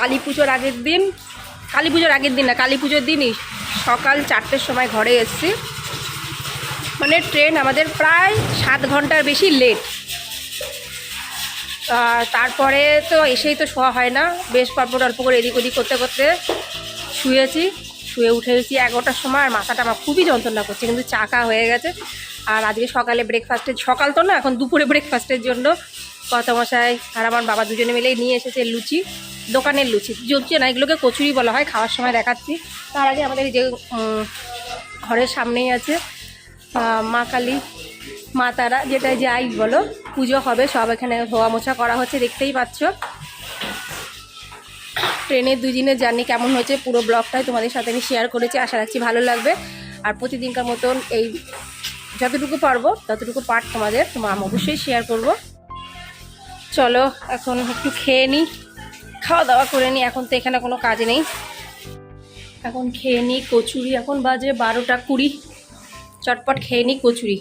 কালী পুজোর আগের দিন, কালী পুজোর আগের দিন না, কালী পুজোর দিনই সকাল চারটের সময় ঘরে এসেছি। মানে ট্রেন আমাদের প্রায় সাত ঘণ্টার বেশি লেট তারপরে তো এসেই তো শোয়া হয় না, বেশ গল্প অল্প করে এদিক ওদিক করতে করতে শুয়েছি। শুয়ে উঠে গেছি এগারোটার সময়, আর মাথাটা আমার খুবই যন্ত্রণা করছে, কিন্তু চাকা হয়ে গেছে। আর আজকে সকালে ব্রেকফাস্টের সকাল তো না, এখন দুপুরে ব্রেকফাস্টের জন্য। কতমশাই আর আমার বাবা দুজনে মিলেই নিয়ে এসেছে লুচি। দোকানের লুচি। জমছে না, এগুলোকে কচুরি বলা হয়, খাওয়ার সময় দেখাচ্ছি। তার আগে আমাদের যে ঘরের সামনেই আছে মা কালী, মা তারা যেটা যাই বলো, পুজো হবে, সব এখানে ধোয়া মোছা করা হচ্ছে, দেখতেই পাচ্ছ। ট্রেনের দুদিনের জার্নি কেমন হয়েছে, পুরো ব্লগটাই তোমাদের সাথে আমি শেয়ার করেছি, আশা রাখছি ভালো লাগবে। আর প্রতিদিনকার মতন এই যতটুকু পারব, ততটুকু পার্ট তোমাদের, তোমার অবশ্যই শেয়ার করব। চলো, এখন একটু খেয়ে নিই খাওয়া দাওয়া করে নিই এখন তো এখানে কোনো কাজ নেই। এখন খেয়ে নিই কচুরি, এখন বাজে বারোটা কুড়ি। চটপট খেয়ে নিই কচুরি।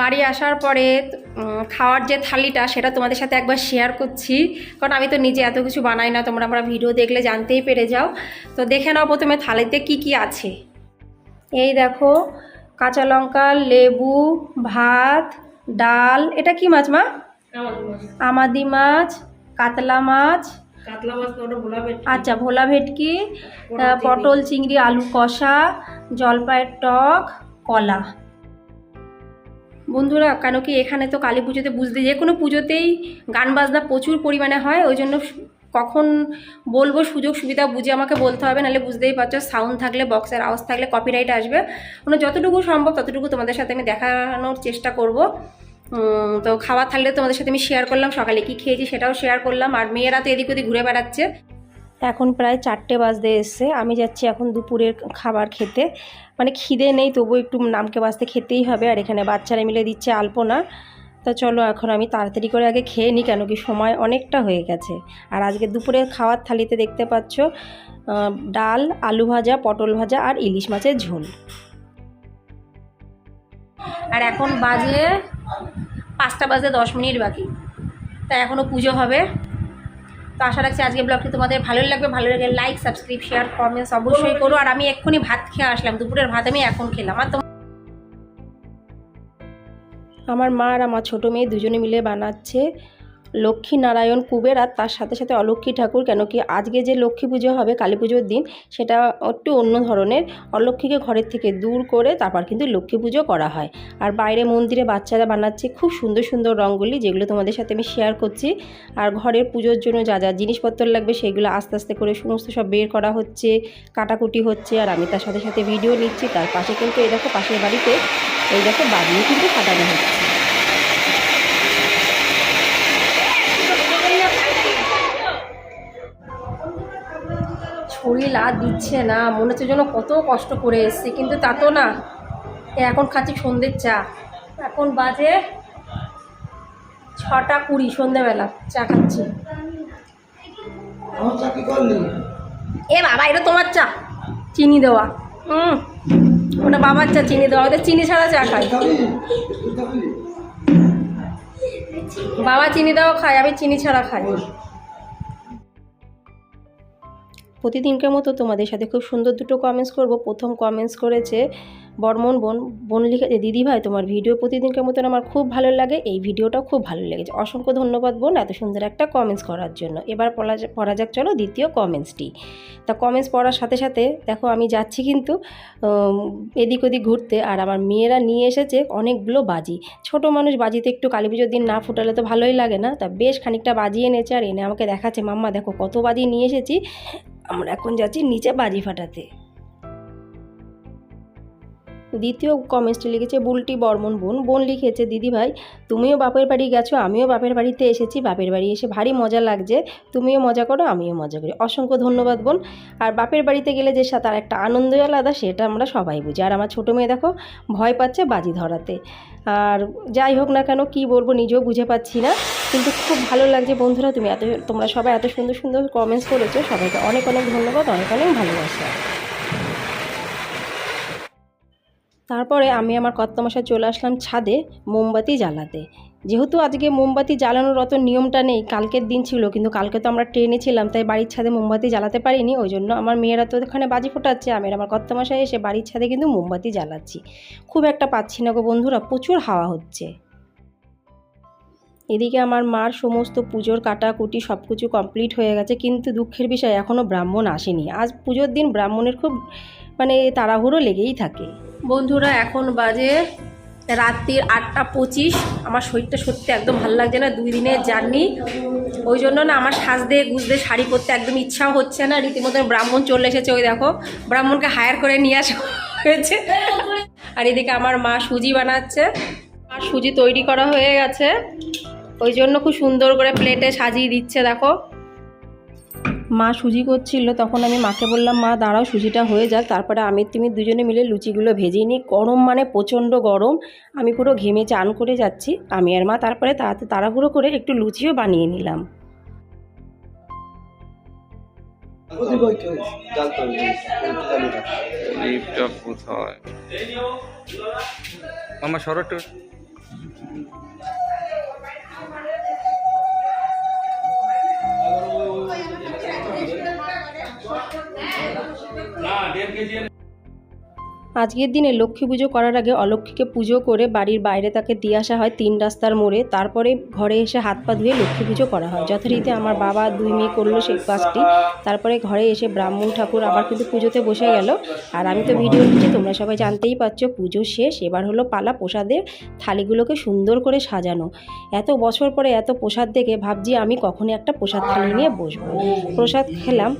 বাড়ি আসার পরে খাওয়ার যে থালিটা সেটা তোমাদের সাথে একবার শেয়ার করছি। কারণ আমি তো নিজে এত কিছু বানাই না তোমরা আমরা ভিডিও দেখলে জানতেই পেরে যাও। তো দেখে নাও প্রথমে থালিতে কি কি আছে। এই দেখো কাঁচা লঙ্কা লেবু ভাত ডাল। এটা কি মাছ মা? আমাদি মাছ কাতলা মাছ। আচ্ছা ভোলা ভেটকি পটল চিংড়ি আলু কষা জলপাইয়ের টক কলা। বন্ধুরা, কেন কি এখানে তো কালী পুজোতে বুঝতে যে কোনো পুজোতেই গান বাজনা প্রচুর পরিমাণে হয়, ওই জন্য কখন বলব সুযোগ সুবিধা বুঝে আমাকে বলতে হবে, নাহলে বুঝতেই পারছ সাউন্ড থাকলে বক্সের আওয়াজ থাকলে কপিরাইট আসবে। মানে যতটুকু সম্ভব ততটুকু তোমাদের সাথে আমি দেখানোর চেষ্টা করব। তো খাওয়া থাকলে তোমাদের সাথে আমি শেয়ার করলাম, সকালে কি খেয়েছি সেটাও শেয়ার করলাম, আর মেয়েরা তো এদিক ওদিক ঘুরে বেড়াচ্ছে। এখন প্রায় চারটে বাজতে এসছে। আমি যাচ্ছি এখন দুপুরের খাবার খেতে। মানে খিদে নেই তবু একটু নামকে বাজতে খেতেই হবে। আর এখানে বাচ্চারা মিলে দিচ্ছে আলপনা। তো চলো এখন আমি তাড়াতাড়ি করে আগে খেয়ে নিই, কেন কি সময় অনেকটা হয়ে গেছে। আর আজকে দুপুরের খাওয়ার থালিতে দেখতে পাচ্ছ ডাল, আলু ভাজা, পটল ভাজা আর ইলিশ মাছের ঝোল। আর এখন বাজে পাঁচটা বাজে দশ মিনিট বাকি। তা এখনও পুজো হবে। তো আশা রাখছি আজকে ব্লগটি তোমাদের ভালো লাগবে, ভালো লাগে লাইক সাবস্ক্রাইব শেয়ার কমেন্টস অবশ্যই করো। আর আমি এক্ষুনি ভাত খেয়ে আসলাম, দুপুরের ভাত আমি এখন খেলাম। আর আমার মা আর আমার ছোটো মেয়ে দুজনে মিলে বানাচ্ছে লক্ষ্মী নারায়ণ কুবের আর তার সাথে সাথে অলক্ষ্মী ঠাকুর, কেন কি আজকে যে লক্ষ্মী পুজো হবে, কালী পুজোর দিন, সেটা একটু অন্য ধরনের। অলক্ষ্মীকে ঘরের থেকে দূর করে তারপর কিন্তু লক্ষ্মী পুজো করা হয়। আর বাইরে মন্দিরে বাচ্চারা বানাচ্ছে খুব সুন্দর সুন্দর রঙ্গোলি, যেগুলো তোমাদের সাথে আমি শেয়ার করছি। আর ঘরের পুজোর জন্য যা যা জিনিসপত্র লাগবে, সেগুলো আস্তে আস্তে করে সমস্ত সব বের করা হচ্ছে, কাটাকুটি হচ্ছে। আর আমি তার সাথে সাথে ভিডিও নিচ্ছি, তার পাশে কিন্তু এই দেখো পাশের বাড়িতে, এই দেখো বাড়িও কিন্তু ফাটানো হচ্ছে। শরীর আর দিচ্ছে না। মনে হচ্ছে যেন কত কষ্ট করে এসছি কিন্তু তা তো না। এ এখন খাচ্ছি সন্ধ্যের চা। এখন বাজে ছটা কুড়ি সন্ধ্যেবেলা চা খাচ্ছি। এ বাবা এটা তোমার চা। চিনি দেওয়া। হুম ওটা বাবার চা চিনি দেওয়া। ওদের চিনি ছাড়া চা খায় বাবা চিনি দেওয়া খায় আমি চিনি ছাড়া খাই। প্রতিদিনকার মতো তোমাদের সাথে খুব সুন্দর দুটো কমেন্টস করব। প্রথম কমেন্টস করেছে বর্মন বোন। বোন লিখেছে দিদি ভাই, তোমার ভিডিও প্রতিদিনকার মতন আমার খুব ভালো লাগে। এই ভিডিওটাও খুব ভালো লেগেছে। অসংখ্য ধন্যবাদ বোন এত সুন্দর একটা কমেন্টস করার জন্য। এবার পড়া পড়া যাক, চলো দ্বিতীয় কমেন্টসটি তা কমেন্টস পড়ার সাথে সাথে, দেখো আমি যাচ্ছি কিন্তু এদিক ওদিক ঘুরতে আর আমার মেয়েরা নিয়ে এসেছে অনেকগুলো বাজি। ছোট মানুষ বাজিতে একটু কালী পুজোর দিন না ফুটালে তো ভালোই লাগে না। তা বেশ খানিকটা বাজি এনেছে আর এনে আমাকে দেখাচ্ছে। মাম্মা, দেখো কত বাজি নিয়ে এসেছি। আমরা এখন যাচ্ছি নিচে বাজি ফাটাতে। দ্বিতীয় কমেন্টসটি লিখেছে, বুলটি বর্মন বোন বোন লিখেছে, দিদি ভাই, তুমিও বাপের বাড়ি গেছো, আমিও বাপের বাড়িতে এসেছি, বাপের বাড়ি এসে ভারী মজা লাগছে, তুমিও মজা করো, আমিও মজা করি। অসংখ্য ধন্যবাদ বোন। আর বাপের বাড়িতে গেলে যে তার একটা আনন্দই আলাদা, সেটা আমরা সবাই বুঝি। আর আমার ছোটো মেয়ে দেখো, ভয় পাচ্ছে বাজি ধরাতে। আর যাই হোক না কেন, কি বলব নিজেও বুঝে পাচ্ছি না, কিন্তু খুব ভালো লাগছে বন্ধুরা, তুমি এত, তোমরা সবাই এত সুন্দর সুন্দর কমেন্টস করেছ, সবাইকে অনেক অনেক ধন্যবাদ, অনেক অনেক ভালোবাসা। তারপরে আমি আমার কর্তামশায় চলে আসলাম ছাদে মোমবাতি জ্বালাতে। যেহেতু আজকে মোমবাতি জ্বালানোর অত নিয়মটা নেই, কালকের দিন ছিল, কিন্তু কালকে তো আমরা ট্রেনে ছিলাম, তাই বাড়ির ছাদে মোমবাতি জ্বালাতে পারিনি, ওই জন্য আমার মেয়েরা তো ওখানে বাজি ফোটাচ্ছে, আমি আমার কর্তামশাই এসে বাড়ির ছাদে কিন্তু মোমবাতি জ্বালাচ্ছি। খুব একটা পাচ্ছি না গো বন্ধুরা, প্রচুর হাওয়া হচ্ছে। এদিকে আমার মার সমস্ত পুজোর কাটাকুটি সব কিছু কমপ্লিট হয়ে গেছে, কিন্তু দুঃখের বিষয় এখনও ব্রাহ্মণ আসেনি। আজ পুজোর দিন ব্রাহ্মণের খুব মানে তাড়াহুড়ো লেগেই থাকে। বন্ধুরা, এখন বাজে রাত্রির আটটা পঁচিশ। আমার শরীরটা সত্যি একদম ভালো লাগছে না, দুই দিনের জার্নি। ওই জন্য না আমার সাজদে গুজদে শাড়ি পরতে একদম ইচ্ছাও হচ্ছে না। রীতিমতো ব্রাহ্মণ চলে এসেছে, ওই দেখো। ব্রাহ্মণকে হায়ার করে নিয়ে আসা হয়েছে। আর এদিকে আমার মা সুজি বানাচ্ছে। আর সুজি তৈরি করা হয়ে গেছে। ওই জন্য খুব সুন্দর করে প্লেটে সাজিয়ে দিচ্ছে, দেখো। মা সুজি করছিল তখন আমি মাকে বললাম মা দাঁড়াও সুজিটা হয়ে যাক। তারপরে আমি তুমি দুজনে মিলে লুচিগুলো ভেজেই নিই। গরম মানে প্রচণ্ড গরম। আমি পুরো ঘেমে চান করে যাচ্ছি। আমি আর মা তারপরে তাড়াতে তাড়াহুড়ো করে একটু লুচিও বানিয়ে নিলাম। প্রতি বইতে হয়েছে জাল আজকের দিনে লক্ষ্মী পুজো করার আগে অলক্ষ্মীকে পুজো করে বাড়ির বাইরে তাকে দিয়ে আসা হয় তিন রাস্তার মোড়ে। তারপরে ঘরে এসে হাত পা ধুয়ে লক্ষ্মী পুজো করা হয়। যথারীতি আমার বাবা দুই মেয়ে করল সেই কাজটি। তারপরে ঘরে এসে ব্রাহ্মণ ঠাকুর আবার কিন্তু পুজোতে বসে গেল। আর আমি তো ভিডিও দিচ্ছি, তোমরা সবাই জানতেই পারছ পুজো শেষ। এবার হলো পালা প্রসাদের থালিগুলোকে সুন্দর করে সাজানো। এত বছর পরে এত প্রসাদ দেখে ভাবছি আমি কখনই একটা প্রসাদ থালি নিয়ে বসবো। প্রসাদ খেলাম,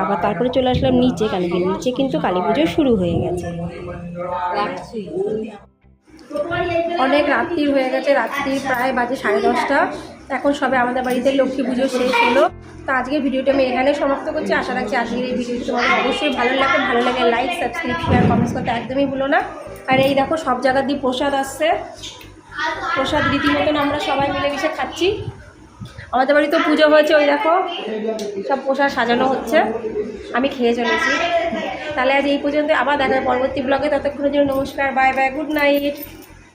আবার তারপরে চলে আসলাম নিচে কারণ কি নিচে কিন্তু কালী পুজো শুরু হয়ে গেছে। অনেক রাত্রি হয়ে গেছে, রাত্রি প্রায় বাজে সাড়ে দশটা। এখন সবে আমাদের বাড়িতে লক্ষ্মী পুজো শেষ হলো। তো আজকে ভিডিওটা আমি এখানে সমাপ্ত করছি। আশা রাখছি আজকের এই ভিডিওটি তোমাদের অবশ্যই ভালো লাগে। ভালো লাগে লাইক সাবস্ক্রাইব শেয়ার কমেন্টস করতে একদমই ভুলো না। আর এই দেখো, সব জায়গা দিয়ে প্রসাদ আসছে। প্রসাদ রীতিমতন আমরা সবাই মিলে মিশে খাচ্ছি। আমাদের বাড়িতে পুজো হয়েছে, ওই দেখো। সব প্রসাদ সাজানো হচ্ছে। আমি খেয়ে চলেছি। তাহলে আজ এই পর্যন্ত আবার দেখা পরবর্তী ব্লগে ততক্ষণের জন্য নমস্কার বাই বাই গুড নাইট